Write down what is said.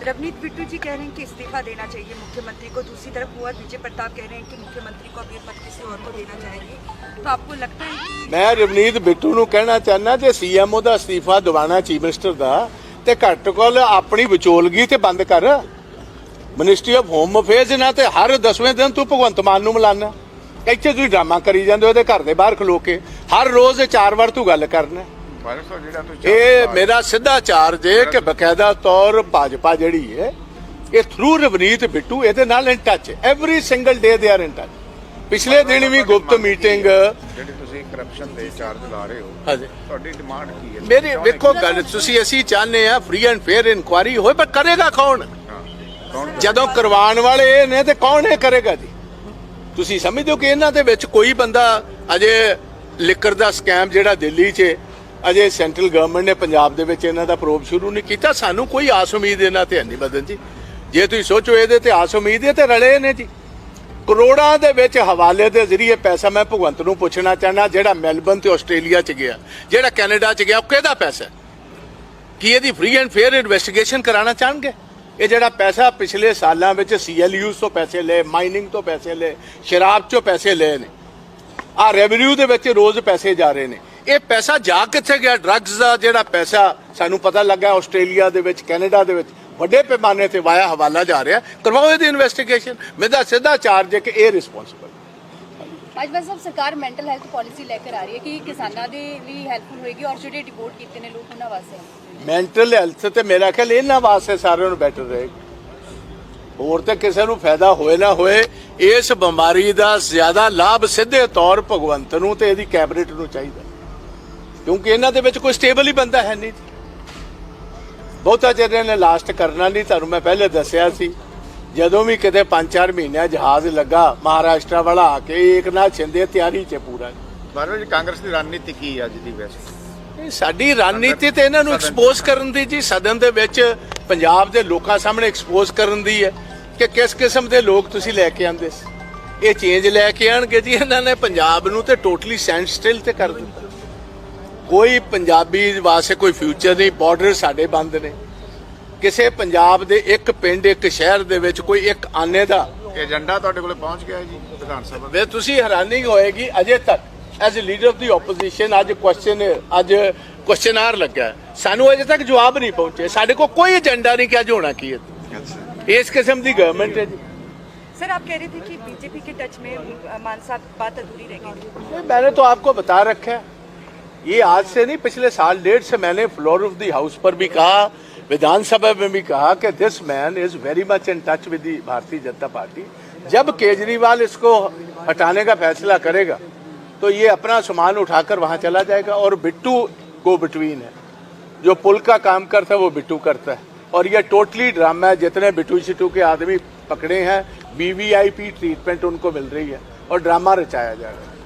रवनीत बिट्टू जी कह रहे हैं कि इस्तीफा देना चाहिए मुख्यमंत्री को दूसरी तरफ कुंवर विजय प्रताप कह रहे हैं कि मुख्यमंत्री को अब ये पद किसी और को देना चाहिए तो आपको लगता है कि ਮੈਂ ਰਵਨੀਤ ਬਿੱਟੂ ਨੂੰ ਕਹਿਣਾ ਚਾਹੁੰਦਾ ਜੇ ਸੀਐਮਓ ਦਾ ਅਸਤੀਫਾ ਦਿਵਾਣਾ ਚੀਫ ਮਿਨਿਸਟਰ ਦਾ ਤੇ ਘੱਟ ਕੋਲ ਆਪਣੀ ਵਿਚੋਲਗੀ ਤੇ ਬੰਦ ਕਰ ਮਿਨਿਸਟਰੀ ਆਫ ਹੋਮ ਅਫੇਅਰਸ ਨਾਲ ਤੇ ਹਰ 10ਵੇਂ ਦਿਨ ਤੂੰ ਭਗਵੰਤ ਮਾਨ ਨੂੰ ਮਿਲਾਨਾ ਇੱਥੇ ਤੁਸੀਂ ਡਰਾਮਾ ਕਰੀ ਜਾਂਦੇ ਹੋ ਉਹਦੇ ਘਰ ਦੇ ਬਾਹਰ ਖਲੋ ਕੇ ਹਰ ਰੋਜ਼ ਚਾਰ ਵਾਰ ਤੂੰ ਗੱਲ ਕਰਨਾ ਇਹ ਮੇਰਾ ਸਿੱਧਾ ਚਾਰਜ ਹੈ ਕਿ ਬਕਾਇਦਾ ਤੌਰ ਭਾਜਪਾ ਜਿਹੜੀ ਹੈ ਇਹ ਥਰੂ ਰਵਨੀਤ ਬਿੱਟੂ ਇਹਦੇ ਨਾਲ in touch every single day they are in touch ਪਿਛਲੇ ਦਿਨ ਵੀ ਗੁਪਤ ਮੀਟਿੰਗ ਜਿਹੜੀ ਤੁਸੀਂ ਕਰਪਸ਼ਨ ਦੇ ਚਾਰਜ ਲਾ ਰਹੇ ਹੋ ਹਾਂਜੀ। ਤੁਹਾਡੀ ਡਿਮਾਂਡ ਕੀ ਹੈ? ਮੇਰੀ ਵੇਖੋ ਗੱਲ ਤੁਸੀਂ ਅਸੀਂ ਚਾਹੁੰਦੇ ਆ ਫ੍ਰੀ ਐਂਡ ਫੇਅਰ ਇਨਕੁਆਰੀ ਹੋਏ ਪਰ ਕਰੇਗਾ। ਕੌਣ? ਜਦੋਂ ਕਰਵਾਉਣ ਵਾਲੇ ਇਹ ਨੇ ਤੇ ਕੌਣ ਇਹ ਕਰੇਗਾ ਜੀ? ਤੁਸੀਂ ਸਮਝਦੇ ਹੋ ਕਿ ਇਹਨਾਂ ਦੇ ਵਿੱਚ ਕੋਈ ਬੰਦਾ ਅਜੇ ਲਿਕਰ ਦਾ ਸਕੈਮ ਜਿਹੜਾ ਦਿੱਲੀ 'ਚ ਅਜੇ ਸੈਂਟਰਲ ਗਵਰਨਮੈਂਟ ਨੇ ਪੰਜਾਬ ਦੇ ਵਿੱਚ ਇਹਨਾਂ ਦਾ ਪ੍ਰੋਬ ਸ਼ੁਰੂ ਨਹੀਂ ਕੀਤਾ। ਸਾਨੂੰ ਕੋਈ ਆਸ ਉਮੀਦ ਇਹਨਾਂ ਤੇ ਹੈ ਨਹੀਂ ਬਦਨ ਜੀ। ਜੇ ਤੁਸੀਂ ਸੋਚੋ ਇਹਦੇ ਤੇ ਆਸ ਉਮੀਦ ਹੈ ਤੇ ਰਲੇ ਨੇ ਜੀ। ਕਰੋੜਾਂ ਦੇ ਵਿੱਚ ਹਵਾਲੇ ਦੇ ਜ਼ਰੀਏ ਪੈਸਾ ਮੈਂ ਭਗਵੰਤ ਨੂੰ ਪੁੱਛਣਾ ਚਾਹਨਾ ਜਿਹੜਾ ਮੈਲਬਨ ਤੇ ਆਸਟ੍ਰੇਲੀਆ 'ਚ ਗਿਆ, ਜਿਹੜਾ ਕੈਨੇਡਾ 'ਚ ਗਿਆ, ਉਹ ਕਿਹਦਾ ਪੈਸਾ ਕੀ ਇਹਦੀ ਫ੍ਰੀ ਐਂਡ ਫੇਅਰ ਇਨਵੈਸਟੀਗੇਸ਼ਨ ਕਰਾਉਣਾ ਚਾਹਣਗੇ? ਇਹ ਜਿਹੜਾ ਪੈਸਾ ਪਿਛਲੇ ਸਾਲਾਂ ਵਿੱਚ ਸੀਐਲਯੂ ਤੋਂ ਪੈਸੇ ਲਏ ਮਾਈਨਿੰਗ ਤੋਂ ਪੈਸੇ ਲਏ, ਸ਼ਰਾਬ ਚੋਂ ਪੈਸੇ ਲਏ ਨੇ ਆ ਰੈਵਨਿਊ ਦੇ ਵਿੱਚ ਰੋਜ਼ ਪੈਸੇ ਜਾ ਰਹੇ ਨੇ। ਇਹ ਪੈਸਾ ਜਾ ਕਿੱਥੇ ਗਿਆ? ਡਰੱਗਸ ਦਾ ਜਿਹੜਾ ਪੈਸਾ ਸਾਨੂੰ ਪਤਾ ਲੱਗਾ ਆਸਟ੍ਰੇਲੀਆ ਦੇ ਵਿੱਚ ਕੈਨੇਡਾ ਦੇ ਵਿੱਚ ਵੱਡੇ ਪੈਮਾਨੇ ਤੇ ਵਾਇਆ ਹਵਾਲਾ ਜਾ ਰਿਹਾ ਕਰਵਾਓ ਇਹਦੀ ਇਨਵੈਸਟੀਗੇਸ਼ਨ ਮੇਰਾ ਸਿੱਧਾ ਚਾਰਜ ਹੈ ਕਿ ਇਹ ਰਿਸਪੌਂਸਿਬਲ ਭਾਜਪਾ ਸਾਹਿਬ ਸਰਕਾਰ ਮੈਂਟਲ ਹੈਲਥ ਪਾਲਿਸੀ ਲੈ ਕੇ ਆ ਰਹੀ ਹੈ ਕਿ ਕਿਸਾਨਾਂ ਦੇ ਲਈ ਹੈਲਪਫੁਲ ਹੋਏਗੀ ਔਰ ਜਿਹੜੇ ਡਿਪੋਰਟ ਕੀਤੇ ਨੇ ਲੋਕ ਉਹਨਾਂ ਵਾਸਤੇ ਮੈਂਟਲ ਹੈਲਥ ਤੇ ਮੇਰਾ ਖਿਆਲ ਇਹਨਾਂ ਵਾਸਤੇ ਸਾਰਿਆਂ ਨੂੰ ਬੈਟਰ ਰਹੇਗਾ। ਹੋਰ ਤੇ ਕਿਸੇ ਨੂੰ ਫਾਇਦਾ ਹੋਏ ਨਾ ਹੋਏ ਇਸ ਬਿਮਾਰੀ ਦਾ ਜ਼ਿਆਦਾ ਲਾਭ ਸਿੱਧੇ ਤੌਰ ਭਗਵੰਤ ਨੂੰ ਤੇ ਇਹਦੀ ਕੈਬਨਿਟ ਨੂੰ ਚਾਹੀਦਾ ਕਿਉਂਕਿ ਇਹਨਾਂ ਦੇ ਵਿੱਚ ਕੋਈ ਸਟੇਬਲ ਹੀ ਬੰਦਾ ਹੈ ਨਹੀਂ। ਬਹੁਤਾ ਚਿਰ ਇਹਨੇ ਲਾਸਟ ਕਰਨਾ ਨਹੀਂ ਤੁਹਾਨੂੰ ਮੈਂ ਪਹਿਲੇ ਦੱਸਿਆ ਸੀ। ਜਦੋਂ ਵੀ ਕਿਤੇ 5-4 ਮਹੀਨਿਆਂ ਜਹਾਜ਼ ਲੱਗਾ ਮਹਾਰਾਸ਼ਟਰ ਵਾਲਾ ਆ ਕੇ ਏਕਨਾਥ ਸ਼ਿੰਦੇ ਤਿਆਰੀ 'ਚ ਪੂਰਾ। ਬਾਰੇ ਜੀ ਕਾਂਗਰਸ ਦੀ ਰਣਨੀਤੀ ਕੀ ਹੈ ਅੱਜ ਦੀ ਵੈਸੇ? ਇਹ ਸਾਡੀ ਰਣਨੀਤੀ ਤੇ ਇਹਨਾਂ ਨੂੰ ਐਕਸਪੋਜ਼ ਕਰਨ ਦੀ ਜੀ ਸਦਨ ਦੇ ਵਿੱਚ ਪੰਜਾਬ ਦੇ ਲੋਕਾਂ ਸਾਹਮਣੇ ਐਕਸਪੋਜ਼ ਕਰਨ ਦੀ ਹੈ ਕਿ ਕਿਸ ਕਿਸਮ ਦੇ ਲੋਕ ਤੁਸੀਂ ਲੈ ਕੇ ਆਂਦੇ ਸੀ। ਇਹ ਚੇਂਜ ਲੈ ਕੇ ਆਣਗੇ ਜੀ ਇਹਨਾਂ ਨੇ ਪੰਜਾਬ ਨੂੰ ਤੇ ਟੋਟਲੀ ਸਟੈਂਡ ਸਟਿਲ ਤੇ ਕਰ ਦਿੱਤਾ। ਕੋਈ ਪੰਜਾਬੀ ਵਾਸਤੇ ਕੋਈ ਫਿਊਚਰ ਨਹੀਂ ਬਾਰਡਰ ਸਾਡੇ ਬੰਦ ਨੇ ਕਿਸੇ ਪੰਜਾਬ ਦੇ ਇੱਕ ਪਿੰਡ ਇੱਕ ਸ਼ਹਿਰ ਦੇ ਵਿੱਚ ਕੋਈ ਇੱਕ ਆਨੇ ਦਾ ਏਜੰਡਾ ਤੁਹਾਡੇ ਕੋਲੇ ਪਹੁੰਚ ਗਿਆ ਹੈ ਜੀ ਵਿਧਾਨ ਸਭਾ ਦਾ ਵੇ ਤੁਸੀਂ ਹੈਰਾਨੀ ਹੋਏਗੀ ਅਜੇ ਤੱਕ as a leader of the opposition ਅੱਜ ਕੁਐਸਚਨ ਅੱਜ ਕੁਐਸਚਨਾਰ ਲੱਗਾ ਹੈ। ਸਾਨੂੰ ਅਜੇ ਤੱਕ ਜਵਾਬ ਨਹੀਂ ਪਹੁੰਚੇ ਸਾਡੇ ਕੋਲ ਕੋਈ ਏਜੰਡਾ ਨਹੀਂ ਕਿ ਅੱਜ ਹੋਣਾ ਕੀ ਹੈ ਇਸ ਕਿਸਮ ਦੀ ਗਵਰਨਮੈਂਟ ਹੈ ਜੀ सर आप कह रहे थे कि बीजेपी के टच में अ, मान साहब बात अधूरी रह गई थी ये मैंने तो आपको बता रखा है ये आज से नहीं, पिछले साल डेढ़ से मैंने फ्लोर ऑफ़ दी हाउस पर भी कहा, विधानसभा में भी कहा कि this man is very much in touch with Bharatiya Janata Party. जब केजरीवाल इसको हटाने का फैसला करेगा तो ये अपना सामान उठाकर वहाँ चला जाएगा और बिट्टू को बिटवीन है। जो पुल का काम करता है, वो बिट्टू करता है। और ये टोटली ड्रामा है, जितने बिट्टू शिटू के आदमी पकड़े हैं वीवीआईपी ट्रीटमेंट उनको मिल रही है और ड्रामा रचाया जा रहा है।